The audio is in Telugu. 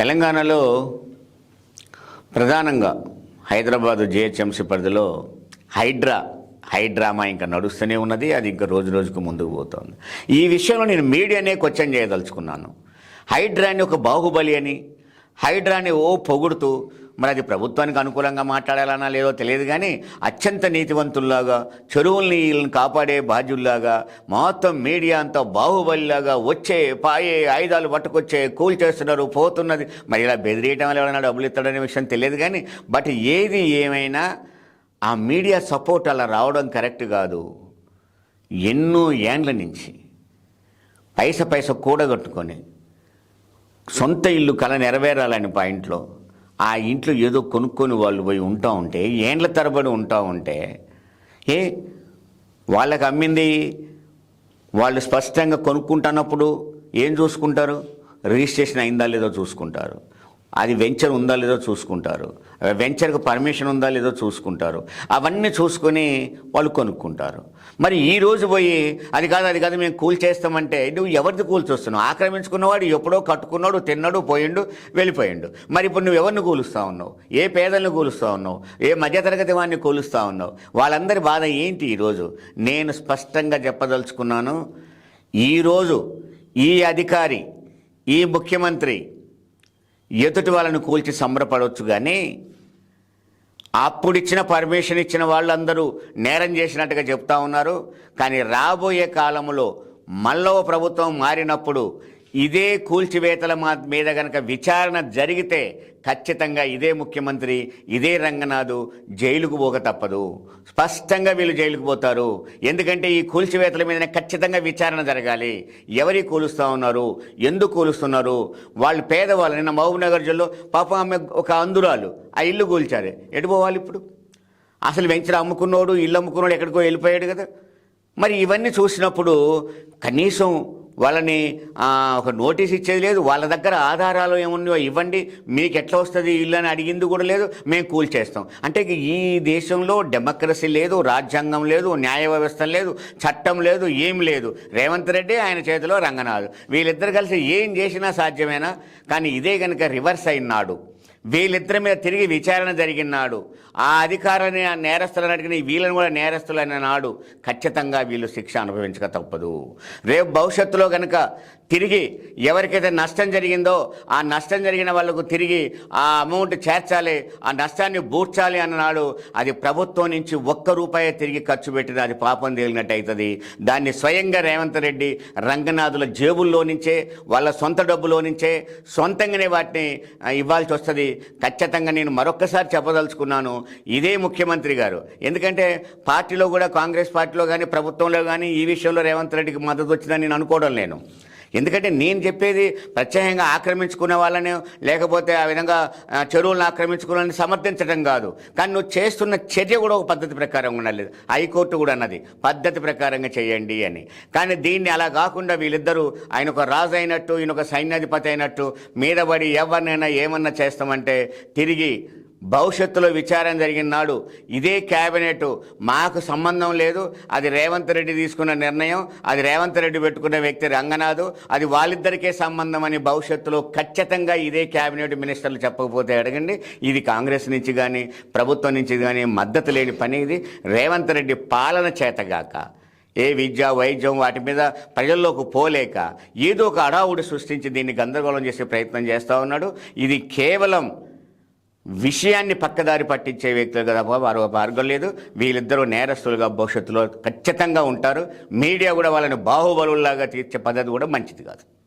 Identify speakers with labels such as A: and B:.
A: తెలంగాణలో ప్రధానంగా హైదరాబాదు జిహెచ్ఎంసీ పరిధిలో హైడ్రా హైడ్రామా ఇంకా నడుస్తూనే ఉన్నది. అది ఇంకా రోజు రోజుకు ముందుకు పోతుంది. ఈ విషయంలో నేను మీడియానే క్వశ్చన్ చేయదలుచుకున్నాను. హైడ్రాని ఒక బాహుబలి అని హైడ్రాని ఓ పొగుడుతూ మరి అది ప్రభుత్వానికి అనుకూలంగా మాట్లాడాలన్నా లేదో తెలియదు కానీ అత్యంత నీతివంతుల్లాగా చెరువుల్ని వీళ్ళని కాపాడే బాధ్యుల్లాగా మొత్తం మీడియా అంతా బాహుబలిలాగా వచ్చే పాయే ఆయుధాలు పట్టుకొచ్చే కూల్ చేస్తున్నారు పోతున్నది. మరి ఇలా బెదిరియటం వల్ల ఎవరైనా డబ్బులు ఇస్తాడనే విషయం తెలియదు కానీ బట్ ఏది ఏమైనా ఆ మీడియా సపోర్ట్ అలా రావడం కరెక్ట్ కాదు. ఎన్నో ఏండ్ల నుంచి పైస పైస కూడగట్టుకొని సొంత ఇల్లు కల నెరవేరాలని పాయింట్లో ఆ ఇంట్లో ఏదో కొనుక్కొని వాళ్ళు పోయి ఉంటా ఉంటే ఏండ్ల తరబడి ఉంటా ఉంటే ఏ వాళ్ళకి అమ్మింది వాళ్ళు స్పష్టంగా కొనుక్కుంటున్నప్పుడు ఏం చూసుకుంటారు? రిజిస్ట్రేషన్ అయిందా లేదో చూసుకుంటారు. అది వెంచర్ ఉందా లేదో చూసుకుంటారు. వెంచర్కి పర్మిషన్ ఉందా లేదో చూసుకుంటారు. అవన్నీ చూసుకొని వాళ్ళు కొనుక్కుంటారు. మరి ఈ రోజు పోయి అది కాదు అది కాదు మేము కూల్ చేస్తామంటే నువ్వు ఎవరిది కూల్చొస్తున్నావు ఆక్రమించుకున్నవాడు ఎప్పుడో కట్టుకున్నాడు తిన్నాడు పోయిండు వెళ్ళిపోయిండు. మరి ఇప్పుడు నువ్వు ఎవరిని కూలుస్తూ ఉన్నావు? ఏ పేదల్ని కూలుస్తూ ఉన్నావు? ఏ మధ్యతరగతి వాడిని కూలుస్తూ ఉన్నావు? వాళ్ళందరి బాధ ఏంటి ఈరోజు నేను స్పష్టంగా చెప్పదలుచుకున్నాను ఈరోజు ఈ అధికారి ఈ ముఖ్యమంత్రి ఎదుటి వాళ్ళని కూల్చి సంబరపడవచ్చు కానీ అప్పుడు ఇచ్చిన పర్మిషన్ ఇచ్చిన వాళ్ళందరూ నేరం చేసినట్టుగా చెప్తా ఉన్నారు. కానీ రాబోయే కాలంలో మల్లవ ప్రభుత్వం మారినప్పుడు ఇదే కూల్చివేతల మా మీద గనక విచారణ జరిగితే ఖచ్చితంగా ఇదే ముఖ్యమంత్రి ఇదే రంగనాథు జైలుకు పోక తప్పదు. స్పష్టంగా వీళ్ళు జైలుకు పోతారు. ఎందుకంటే ఈ కూల్చివేతల మీద ఖచ్చితంగా విచారణ జరగాలి. ఎవరి కూలుస్తూ ఉన్నారు? ఎందుకు కూలుస్తున్నారు? వాళ్ళు పేదవాళ్ళు. నిన్న మహబూబ్నగర్ జిల్లా పాపం ఆమె ఒక అందురాలు ఆ ఇల్లు కూల్చారు. ఎటు పోవాలి ఇప్పుడు? అసలు వెంచర్ అమ్ముకున్నోడు ఇల్లు అమ్ముకున్నోడు ఎక్కడికో వెళ్ళిపోయాడు కదా. మరి ఇవన్నీ చూసినప్పుడు కనీసం వాళ్ళని ఒక నోటీస్ ఇచ్చేది లేదు. వాళ్ళ దగ్గర ఆధారాలు ఏమున్నాయో ఇవ్వండి. మీకు ఎట్లా వస్తుంది ఇల్లు అని అడిగింది కూడా లేదు. మేము కూల్ చేస్తాం. అంటే ఈ దేశంలో డెమోక్రసీ లేదు రాజ్యాంగం లేదు న్యాయ వ్యవస్థ లేదు చట్టం లేదు ఏం లేదు. రేవంత్ రెడ్డి ఆయన చేతిలో రంగనాథ్. వీళ్ళిద్దరు కలిసి ఏం చేసినా సాధ్యమేనా? కానీ ఇదే కనుక రివర్స్ అయినాడు వీళ్ళిద్దరి మీద తిరిగి విచారణ జరిగినాడు ఆ అధికారాన్ని ఆ నేరస్తులను అడిగిన వీళ్ళని కూడా నేరస్తులు అనే నాడు ఖచ్చితంగా వీళ్ళు శిక్ష అనుభవించక తప్పదు. రేపు భవిష్యత్తులో కనుక తిరిగి ఎవరికైతే నష్టం జరిగిందో ఆ నష్టం జరిగిన వాళ్ళకు తిరిగి ఆ అమౌంట్ చేర్చాలి ఆ నష్టాన్ని బూడ్చాలి అన్నాడు అది ప్రభుత్వం నుంచి ఒక్క రూపాయి తిరిగి ఖర్చు పెట్టిన అది పాపం తేలినట్టు అవుతుంది. దాన్ని స్వయంగా రేవంత్ రెడ్డి రంగనాథుల జేబుల్లో నుంచే వాళ్ళ సొంత డబ్బులో నుంచే సొంతంగానే వాటిని ఇవ్వాల్సి వస్తుంది. ఖచ్చితంగా నేను మరొక్కసారి చెప్పదలుచుకున్నాను. ఇదే ముఖ్యమంత్రి గారు. ఎందుకంటే పార్టీలో కూడా కాంగ్రెస్ పార్టీలో కానీ ప్రభుత్వంలో కానీ ఈ విషయంలో రేవంత్ రెడ్డికి మద్దతు వచ్చిందని నేను అనుకోవడం లేను ఎందుకంటే నేను చెప్పేది ప్రత్యేకంగా ఆక్రమించుకునే వాళ్ళని లేకపోతే ఆ విధంగా చెరువులను ఆక్రమించుకునే సమర్థించడం కాదు. కానీ నువ్వు చేస్తున్న చర్య కూడా ఒక పద్ధతి ప్రకారం ఉండాలి. హైకోర్టు కూడా అన్నది. పద్ధతి ప్రకారంగా చేయండి అని. కానీ దీన్ని అలా కాకుండా వీళ్ళిద్దరూ ఆయన ఒక రాజు అయినట్టు ఈయన ఒక సైన్యాధిపతి అయినట్టు మీద పడి ఎవరినైనా ఏమన్నా చేస్తామంటే తిరిగి భవిష్యత్తులో విచారం జరిగిన నాడు ఇదే క్యాబినెట్ మాకు సంబంధం లేదు. అది రేవంత్ రెడ్డి తీసుకున్న నిర్ణయం. అది రేవంత్ రెడ్డి పెట్టుకున్న వ్యక్తి రంగనాథు. అది వాళ్ళిద్దరికే సంబంధం అని భవిష్యత్తులో ఖచ్చితంగా ఇదే క్యాబినెట్ మినిస్టర్లు చెప్పకపోతే అడగండి. ఇది కాంగ్రెస్ నుంచి కానీ ప్రభుత్వం నుంచి కానీ మద్దతు లేని పని ఇది. రేవంత్ రెడ్డి పాలన చేతగాక ఏ విద్య వైద్యం వాటి మీద ప్రజల్లోకి పోలేక ఏదో ఒక అడావుడు సృష్టించి దీన్ని గందరగోళం చేసే ప్రయత్నం చేస్తూ ఉన్నాడు. ఇది కేవలం విషయాన్ని పక్కదారి పట్టించే వ్యక్తులు కదా వారు మార్గం లేదు. వీళ్ళిద్దరూ నేరస్తులుగా భవిష్యత్తులో ఖచ్చితంగా ఉంటారు. మీడియా కూడా వాళ్ళని బాహుబలులాగా తీర్చే పద్ధతి కూడా మంచిది కాదు.